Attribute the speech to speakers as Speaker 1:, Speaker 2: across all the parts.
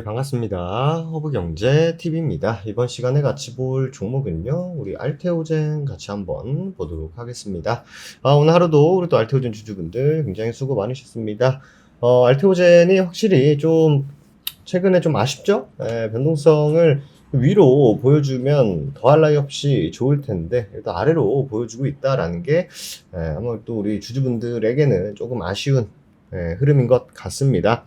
Speaker 1: 네, 반갑습니다. 허브경제 TV입니다. 이번 시간에 같이 볼 종목은요, 우리 알테오젠 같이 한번 보도록 하겠습니다. 아, 오늘 하루도 우리 또 알테오젠 주주분들 굉장히 수고 많으셨습니다. 어, 알테오젠이 확실히 좀 최근에 좀 아쉽죠? 예, 변동성을 위로 보여주면 더할 나위 없이 좋을 텐데 일단 아래로 보여주고 있다라는 게 예, 아마 또 우리 주주분들에게는 조금 아쉬운 예, 흐름인 것 같습니다.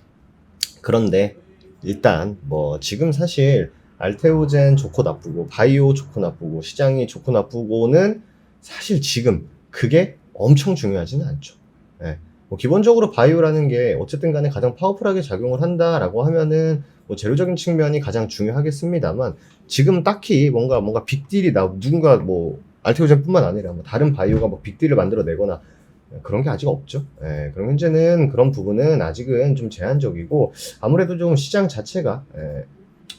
Speaker 1: 그런데 일단 뭐 지금 사실 알테오젠 좋고 나쁘고 바이오 좋고 나쁘고 시장이 좋고 나쁘고는 사실 지금 그게 엄청 중요하지는 않죠. 예. 뭐 기본적으로 바이오라는 게 어쨌든 간에 가장 파워풀하게 작용을 한다라고 하면은 뭐 재료적인 측면이 가장 중요하겠습니다만 지금 딱히 뭔가 뭔가 빅딜이 나 누군가 뭐 알테오젠뿐만 아니라 뭐 다른 바이오가 뭐 빅딜을 만들어내거나 그런 게 아직 없죠. 예, 그럼 현재는 그런 부분은 아직은 좀 제한적이고 아무래도 좀 시장 자체가 예,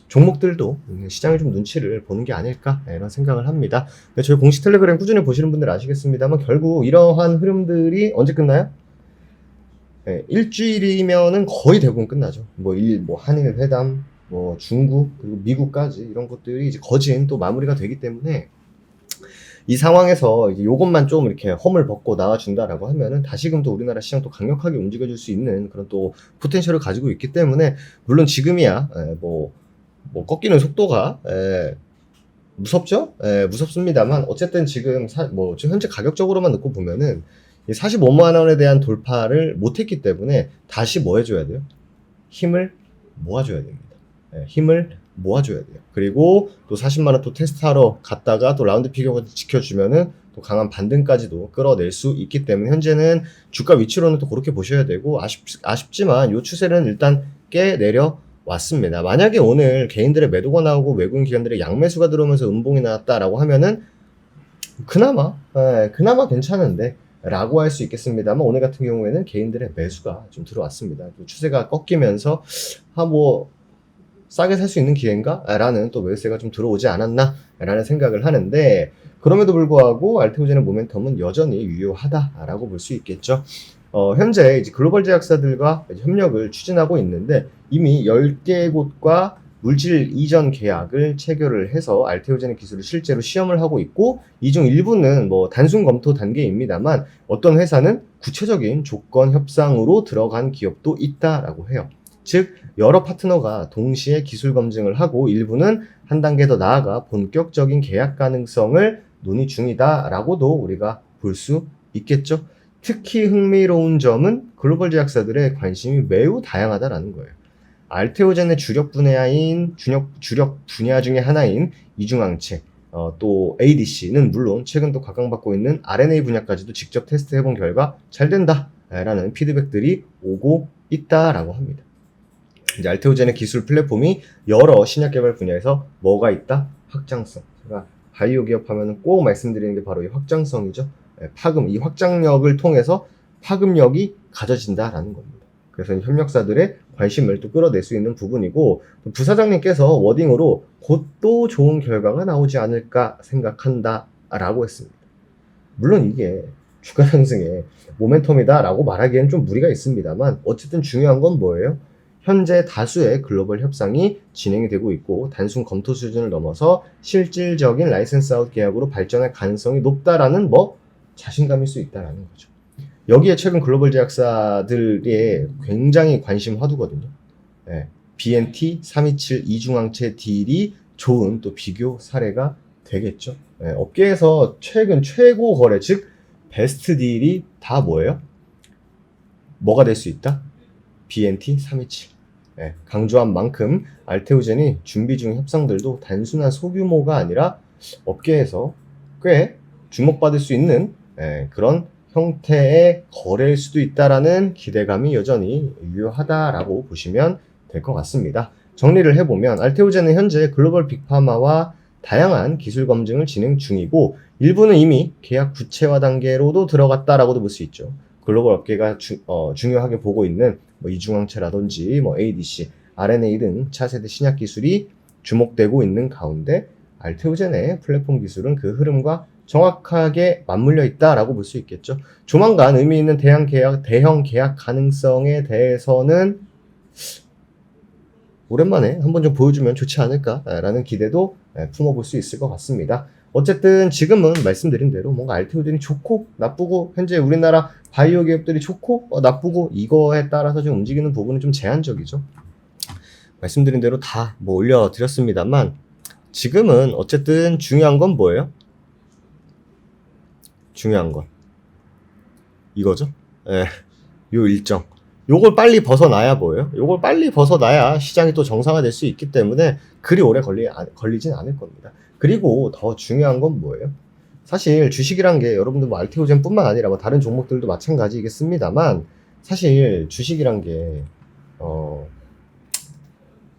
Speaker 1: 종목들도 시장의 좀 눈치를 보는 게 아닐까 예, 이런 생각을 합니다. 저희 공식 텔레그램 꾸준히 보시는 분들 아시겠습니다만 결국 이러한 흐름들이 언제 끝나요? 예, 일주일이면은 거의 대부분 끝나죠. 뭐 일, 뭐 한일 회담, 뭐 중국 그리고 미국까지 이런 것들이 이제 거진 또 마무리가 되기 때문에 이 상황에서 이제 요것만 좀 이렇게 험을 벗고 나와준다라고 하면은 다시금 또 우리나라 시장 또 강력하게 움직여줄 수 있는 그런 또 포텐셜을 가지고 있기 때문에 물론 지금이야 에, 뭐, 뭐 꺾이는 속도가 에, 무섭죠? 에, 무섭습니다만 어쨌든 지금 사, 뭐 지금 현재 가격적으로만 놓고 보면은 이 45만 원에 대한 돌파를 못했기 때문에 다시 뭐 해줘야 돼요? 힘을 모아줘야 됩니다. 예, 힘을 모아줘야 돼요. 그리고 또 40만 원 또 테스트하러 갔다가 또 라운드 피겨가 지켜주면은 또 강한 반등까지도 끌어낼 수 있기 때문에 현재는 주가 위치로는 또 그렇게 보셔야 되고 아쉽, 아쉽지만 요 추세는 일단 꽤 내려 왔습니다. 만약에 오늘 개인들의 매도가 나오고 외국인 기관들의 양매수가 들어오면서 음봉이 나왔다라고 하면은 그나마 예, 그나마 괜찮은데 라고 할 수 있겠습니다만 오늘 같은 경우에는 개인들의 매수가 좀 들어왔습니다. 또 추세가 꺾이면서 아뭐 싸게 살 수 있는 기회인가? 라는 또 매수세가 좀 들어오지 않았나? 라는 생각을 하는데 그럼에도 불구하고 알테오젠의 모멘텀은 여전히 유효하다라고 볼 수 있겠죠. 어, 현재 이제 글로벌 제약사들과 이제 협력을 추진하고 있는데 이미 10개 곳과 물질 이전 계약을 체결을 해서 알테오젠의 기술을 실제로 시험을 하고 있고 이 중 일부는 뭐 단순 검토 단계입니다만 어떤 회사는 구체적인 조건 협상으로 들어간 기업도 있다라고 해요. 즉 여러 파트너가 동시에 기술 검증을 하고 일부는 한 단계 더 나아가 본격적인 계약 가능성을 논의 중이다라고도 우리가 볼 수 있겠죠. 특히 흥미로운 점은 글로벌 제약사들의 관심이 매우 다양하다라는 거예요. 알테오젠의 주력 분야인 주력, 주력 분야 중에 하나인 이중항체, 어, 또 ADC는 물론 최근 또 각광받고 있는 RNA 분야까지도 직접 테스트해본 결과 잘 된다라는 피드백들이 오고 있다라고 합니다. 이제 알테오젠의 기술 플랫폼이 여러 신약 개발 분야에서 뭐가 있다? 확장성. 제가 바이오 기업 하면 꼭 말씀드리는 게 바로 이 확장성이죠. 예, 파급, 이 확장력을 통해서 파급력이 가져진다라는 겁니다. 그래서 협력사들의 관심을 또 끌어낼 수 있는 부분이고 부사장님께서 워딩으로 곧 또 좋은 결과가 나오지 않을까 생각한다라고 했습니다. 물론 이게 주가 상승의 모멘텀이다라고 말하기엔 좀 무리가 있습니다만 어쨌든 중요한 건 뭐예요? 현재 다수의 글로벌 협상이 진행이 되고 있고 단순 검토 수준을 넘어서 실질적인 라이센스 아웃 계약으로 발전할 가능성이 높다라는 뭐 자신감일 수 있다라는 거죠. 여기에 최근 글로벌 제약사들이 굉장히 관심 화두거든요. 예, BNT 327 이중항체 딜이 좋은 또 비교 사례가 되겠죠. 예, 업계에서 최근 최고 거래 즉 베스트 딜이 다 뭐예요? 뭐가 될 수 있다? BNT 327. 예, 강조한 만큼 알테오젠이 준비 중인 협상들도 단순한 소규모가 아니라 업계에서 꽤 주목받을 수 있는 예, 그런 형태의 거래일 수도 있다라는 기대감이 여전히 유효하다라고 보시면 될 것 같습니다. 정리를 해보면 알테오젠은 현재 글로벌 빅파마와 다양한 기술 검증을 진행 중이고 일부는 이미 계약 구체화 단계로도 들어갔다라고도 볼 수 있죠. 글로벌 업계가 주, 어, 중요하게 보고 있는 뭐 이중항체라든지 뭐 ADC, RNA 등 차세대 신약 기술이 주목되고 있는 가운데 알테오젠의 플랫폼 기술은 그 흐름과 정확하게 맞물려 있다라고 볼 수 있겠죠. 조만간 의미 있는 대형 계약, 대형 계약 가능성에 대해서는 오랜만에 한번 좀 보여주면 좋지 않을까라는 기대도 예, 품어볼 수 있을 것 같습니다. 어쨌든 지금은 말씀드린 대로 뭔가 알테오젠이 좋고 나쁘고 현재 우리나라 바이오 기업들이 좋고 어, 나쁘고 이거에 따라서 좀 움직이는 부분은 좀 제한적이죠. 말씀드린 대로 다 뭐 올려드렸습니다만 지금은 어쨌든 중요한 건 뭐예요? 중요한 건 이거죠. 예, 요 일정. 요걸 빨리 벗어나야 뭐예요? 요걸 빨리 벗어나야 시장이 또 정상화될 수 있기 때문에 그리 오래 걸리, 아- 걸리진 않을 겁니다. 그리고 더 중요한 건 뭐예요? 사실 주식이란 게 여러분들 뭐 알테오젠 뿐만 아니라 뭐 다른 종목들도 마찬가지겠습니다만 사실 주식이란 게 어,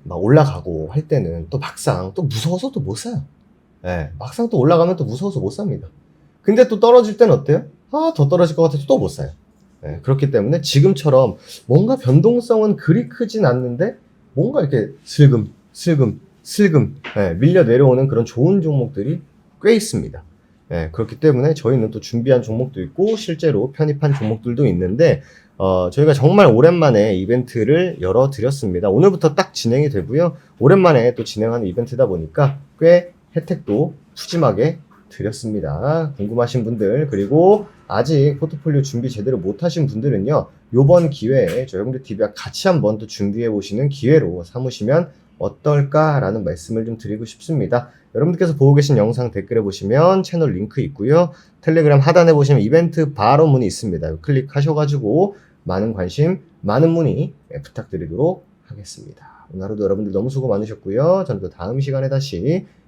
Speaker 1: 막 올라가고 할 때는 또 막상 또 무서워서 또 못 사요. 예, 막상 또 올라가면 또 무서워서 못 삽니다. 근데 또 떨어질 때는 어때요? 아, 더 떨어질 것 같아서 또 못 사요. 예, 그렇기 때문에 지금처럼 뭔가 변동성은 그리 크진 않는데 뭔가 이렇게 슬금, 슬금, 슬금 예, 밀려 내려오는 그런 좋은 종목들이 꽤 있습니다. 예, 그렇기 때문에 저희는 또 준비한 종목도 있고 실제로 편입한 종목들도 있는데 어, 저희가 정말 오랜만에 이벤트를 열어 드렸습니다. 오늘부터 딱 진행이 되고요. 오랜만에 또 진행하는 이벤트다 보니까 꽤 혜택도 푸짐하게 드렸습니다. 궁금하신 분들 그리고 아직 포트폴리오 준비 제대로 못하신 분들은요. 요번 기회에 저희 홍대TV와 같이 한번 또 준비해 보시는 기회로 삼으시면 어떨까라는 말씀을 좀 드리고 싶습니다. 여러분들께서 보고 계신 영상 댓글에 보시면 채널 링크 있고요. 텔레그램 하단에 보시면 이벤트 바로 문이 있습니다. 클릭하셔가지고 많은 관심, 많은 문의 예, 부탁드리도록 하겠습니다. 오늘 하루도 여러분들 너무 수고 많으셨고요. 저는 또 다음 시간에 다시